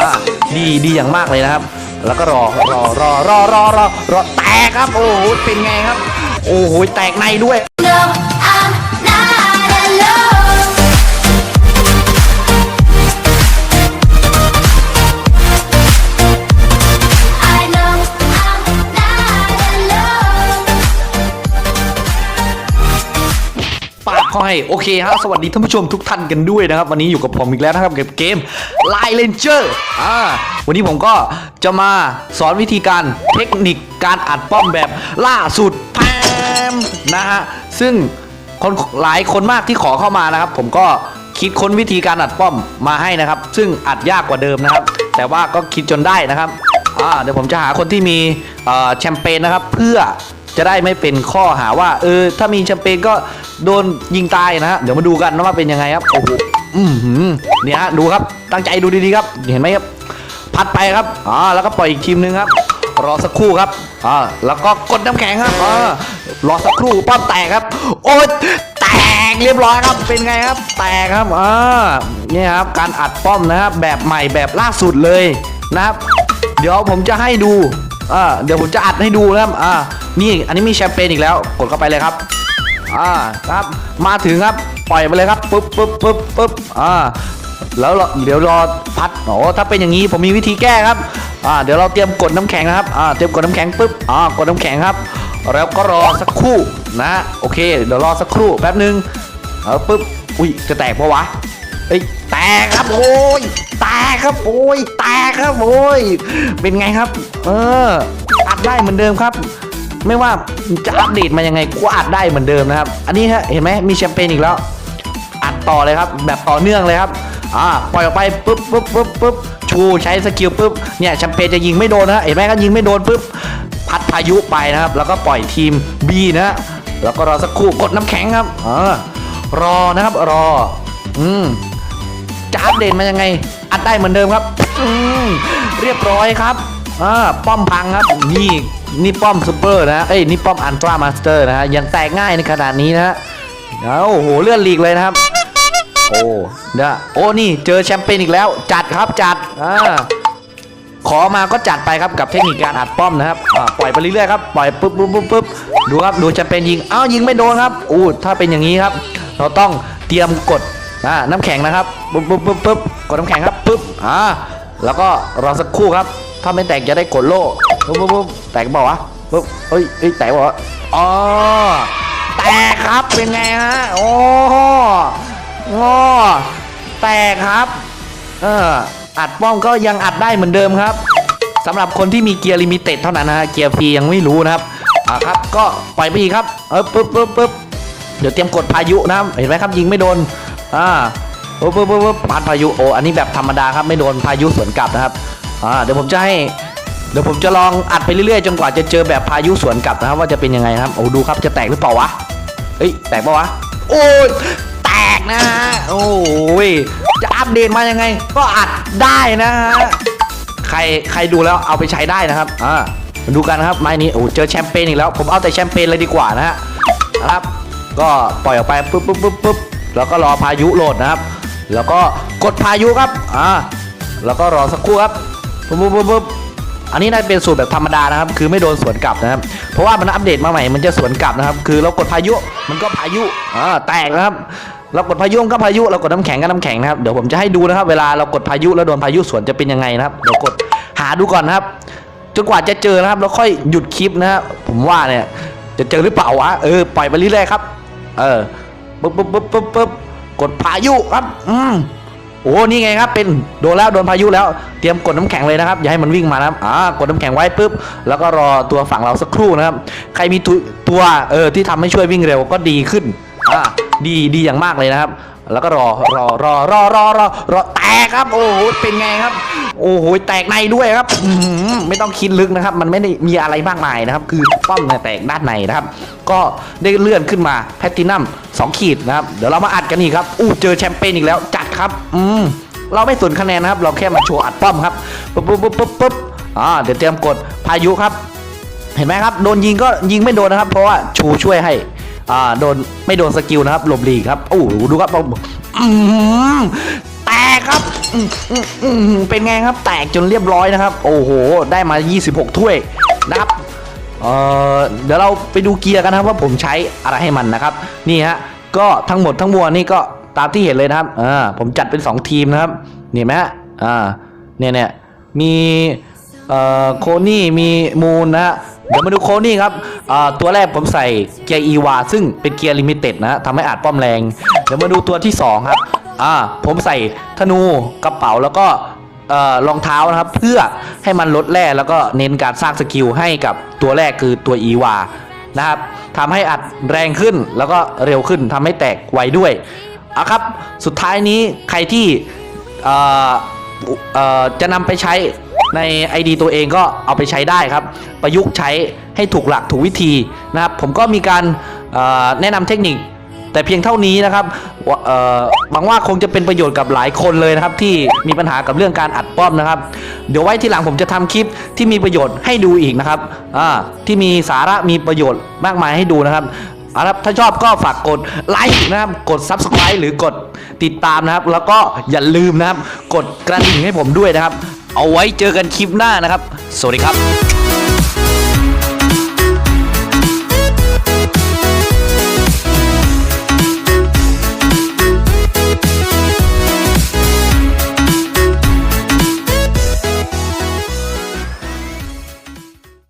อ่าดีดีอย่างมากเลยนะครับ แล้วก็รอรอรอรอรอรอรอแตกครับ โอ้โหเป็นไงครับ โอ้โหแตกในด้วย No, ขาให้โอเคฮะสวัสดีท่านผู้ชมทุกท่านกันด้วยนะครับ วันนี้อยู่กับผมอีกแล้วนะครับกับเกม Line Ranger อ่าวันนี้ผมก็จะมาสอนวิธีการเทคนิคการอัดป้อมแบบล่าสุดแพมนะฮะซึ่งคนหลายคนมากที่ขอเข้ามานะครับ ผมก็คิดค้นวิธีการอัดป้อมมาให้นะครับ ซึ่งอัดยากกว่าเดิมนะครับ แต่ว่าก็คิดจนได้นะครับอ่าเดี๋ยวผมจะหาคนที่มีแชมเปญนะครับเพื่อ จะได้ไม่เป็นข้อหาว่า เออ ถ้ามีแชมเปญก็โดนยิงตายนะฮะเดี๋ยวมาดูกันนะว่าเป็นยังไงครับโอ้โหอือหือเนี่ยฮะดูครับตั้งใจดูดีๆครับ เห็นไหมครับ พัดไปครับอ่าแล้วก็ปล่อยอีกทีมหนึงครับ รอสักครู่ครับอ่าแล้วก็กดน้ำแข็งครับอ่ารอสักครู่ป้อมแตกครับ โอ้ยแตกเรียบร้อยครับเป็นไงครับ แตกครับอ่าเนี่ยครับการอัดป้อมนะครับแบบใหม่แบบล่าสุดเลยนะครับ เดี๋ยวผมจะให้ดู อ่าเดี๋ยวผมจะอัดให้ดูนะครับอ่านี่อันนี้มีแชมเปญอีกแล้ว กดเข้าไปเลยครับอ่าครับมาถึงครับปล่อยไปเลยครับปึ๊บปึ๊บปึ๊บปึ๊บอ่าแล้วเราเดี๋ยวรอพัดโอ้ถ้าเป็นอย่างนี้ผมมีวิธีแก้ครับอ่าเดี๋ยวเราเตรียมกดน้ำแข็งนะครับอ่าเตรียมกดน้ำแข็งปึ๊บอ่ากดน้ำแข็งครับ แล้วก็รอสักครู่นะโอเค เดี๋ยวรอสักครู่แป๊บนึงเออปึ๊บอุ้ยจะแตกปะวะ เอ้ยแตกครับโอ้ยแตกครับโอ้ยแตกครับโอ้ยเป็นไงครับ เอออัดได้เหมือนเดิมครับ ไม่ว่าจะอัปเดตมายังไงก็อัดได้เหมือนเดิมนะครับ อันนี้ฮะเห็นไหมมีแชมเปญอีกแล้ว อัดต่อเลยครับ แบบต่อเนื่องเลยครับอ่าปล่อยออกไปปุ๊บปุ๊บปุ๊บปุ๊บชูใช้สกิลปุ๊บเนี่ยแชมเปญจะยิงไม่โดนนะเห็นไหมก็ยิงไม่โดนปุ๊บพัดพายุไปนะครับ แล้วก็ปล่อยทีม B นะฮะแล้วก็รอสักครู่กดน้ำแข็งครับอ่ารอนะครับรอ อืม จะอัปเดตมายังไง อัดได้เหมือนเดิมครับอืมเรียบร้อยครับอ่าป้อมพังครับนี่นี่ป้อมซูเปอร์นะเอ้ยนี่ป้อมอันตรามาสเตอร์นะฮะยังแตกง่ายในขนาดนี้นะฮะเอาโอ้โหเลื่อนลีกเลยนะครับ โอ้เด้อโอ้นี่เจอแชมเปญอีกแล้ว จัดครับจัดอ่าขอมาก็จัดไปครับกับเทคนิคการอัดป้อมนะครับอ่าปล่อยไปเรื่อยๆครับปล่อยปุ๊บปุ๊บปุ๊บปุ๊บดูครับดูแชมเปญยิงอ้าวยิงไม่โดนครับอู้ถ้าเป็นอย่างนี้ครับ เราต้องเตรียมกด อ่าน้ำแข็งนะครับปุ๊บปุ๊บปุ๊บปุ๊บกดน้ำแข็งครับปุ๊บอ่าแล้วก็รอสักครู่ครับ ถ้าไม่แตกจะได้กดโล่ปุ๊บปุ๊บปุ๊บแตกเปล่าวะปุ๊บเฮ้ยเฮ้ยแตกเปล่าวะอ๋อแตกครับเป็นไงฮะโอ้โหโอ้แตกครับเอออัดป้อมก็ยังอัดได้เหมือนเดิมครับสำหรับคนที่มีเกียร์ลิมิเต็ดเท่านั้นนะฮะเกียร์ฟรียังไม่รู้นะครับอ่าครับ ก็ปล่อยไปอีกครับเออปึ๊บปึ๊บปึ๊บเดี๋ยวเตรียมกดพายุนะครับเห็นไหมครับยิงไม่โดน อ่าปึ๊บปึ๊บปึ๊บปึ๊บปาดพายุโอ้อันนี้แบบธรรมดาครับไม่โดนพายุสวนกลับนะครับอ่าเดี๋ยวผมจะให้เดี๋ยวผมจะลองอัดไปเรื่อยๆจนกว่าจะเจอแบบพายุสวนกลับนะครับ ว่าจะเป็นยังไงครับโอ้ดูครับจะแตกหรือเปล่าวะเฮ้ยแตกปะวะโอ้ยแตกนะฮะโอ้ยจะอัปเดตมายังไง ก็อัดได้นะฮะใครใครดูแล้วเอาไปใช้ได้นะครับอ่ามาดูกันนะครับไม้นี้โอ้เจอแชมเปญอีกแล้ว ผมเอาแต่แชมเปญเลยดีกว่านะฮะนะครับ ก็ปล่อยออกไปปุ๊บปุ๊บปุ๊บปุ๊บ แล้วก็รอพายุโหลดนะครับ แล้วก็กดพายุครับอ่าแล้วก็รอสักครู่ครับปุ๊บปุ๊บปุ๊บปุ๊บอันนี้น่าจะเป็นสูตรแบบธรรมดานะครับ คือไม่โดนสวนกลับนะครับ เพราะว่ามันอัปเดตมาใหม่มันจะสวนกลับนะครับ คือเรากดพายุมันก็พายุอ่าแตกนะครับเรากดพายุก็พายุเรากดน้ำแข็งก็น้ำแข็งนะครับเดี๋ยวผมจะให้ดูนะครับ เวลาเรากดพายุแล้วโดนพายุสวนจะเป็นยังไงนะครับเดี๋ยวกดหาดูก่อนนะครับจนกว่าจะเจอนะครับแล้วค่อยหยุดคลิปนะครับผมว่าเนี่ยจะเจอหรือเปล่าวะเออปล่อยไปเรื่อยๆครับ เออ ปุ๊บปุ๊บปุ๊บปุ๊บปึ๊บกดพายุครับ อืมโอ้นี่ไงครับเป็นโดนแล้วโดนพายุแล้วเตรียมกดน้ำแข็งเลยนะครับอย่าให้มันวิ่งมานะครับอ่ากดน้ำแข็งไว้ปุ๊บแล้วก็รอตัวฝั่งเราสักครู่นะครับ ใครมีตัวตัวเออที่ทำให้ช่วยวิ่งเร็วก็ดีขึ้นอ่าดีดีอย่างมากเลยนะครับ แล้วก็รอรอรอรอรอรอรอแตกครับ โอ้โหเป็นไงครับ โอ้โหแตกในด้วยครับอื้อหือไม่ต้องคิดลึกนะครับ มันไม่ได้มีอะไรมากมายนะครับ คือป้อมแตกด้านในนะครับ ก็ได้เลื่อนขึ้นมาแพตตินัมสองขีดนะครับ เดี๋ยวเรามาอัดกันอีกครับอู้เจอแชมเปญอีกแล้วจัดครับ อืมเราไม่สนคะแนนนะครับ เราแค่มาโชว์อัดป้อมครับปุ๊บปุ๊บปุ๊บปุ๊บปุ๊บอ่าเดี๋ยวเตรียมกดพายุครับ เห็นไหมครับ โดนยิงก็ยิงไม่โดนนะครับ เพราะว่าชูช่วยให้ อ่าโดนไม่โดนสกิลนะครับหลบหลีกครับโอ้โหดูครับอืมแตกครับเป็นไงครับ แตกจนเรียบร้อยนะครับ โอ้โห ได้มา 26 ถ้วยนะครับเอ่อเดี๋ยวเราไปดูเกียร์กันนะครับว่าผมใช้อะไรให้มันนะครับ นี่ฮะก็ทั้งหมดทั้งมวลนี่ก็ตามที่เห็นเลยนะครับอ่าผมจัดเป็น 2 ทีมนะครับเห็นไหมฮะอ่าเนี่ยเนี่ยมีเอ่อโคนี่มีมูนนะฮะ เดี๋ยวมาดูโคนี่ครับตัวแรกผมใส่เกียร์อีวาซึ่งเป็นเกียร์ลิมิเต็ดนะทำให้อาจป้อมแรง เดี๋ยวมาดูตัวที่ 2 ครับอ่าผมใส่ธนูกระเป๋าแล้วก็เอ่อรองเท้านะครับ เพื่อให้มันลดแร่แล้วก็เน้นการสร้างสกิลให้กับตัวแรกคือตัวอีวานะครับทำให้อัดแรงขึ้นแล้วก็เร็วขึ้นทำให้แตกไวด้วยเอาครับ สุดท้ายนี้ใครที่จะนำไปใช้ ใน ID ตัวเองก็เอาไปใช้ได้ครับ ประยุกต์ใช้ให้ถูกหลักถูกวิธีนะครับ ผมก็มีการแนะนำเทคนิคแต่เพียงเท่านี้นะครับหวังว่าคงจะเป็นประโยชน์กับหลายคนเลยนะครับ ที่มีปัญหากับเรื่องการอัดป้อมนะครับ เดี๋ยวไว้ทีหลังผมจะทำคลิปที่มีประโยชน์ให้ดูอีกนะครับที่มีสาระมีประโยชน์มากมายให้ดูนะครับเอาละถ้าชอบก็ฝากกดไลค์นะครับ กด Subscribe หรือกดติดตามนะครับ แล้วก็อย่าลืมนะครับ กดกระดิ่งให้ผมด้วยนะครับ เอาไว้เจอกันคลิปหน้านะครับ สวัสดีครับ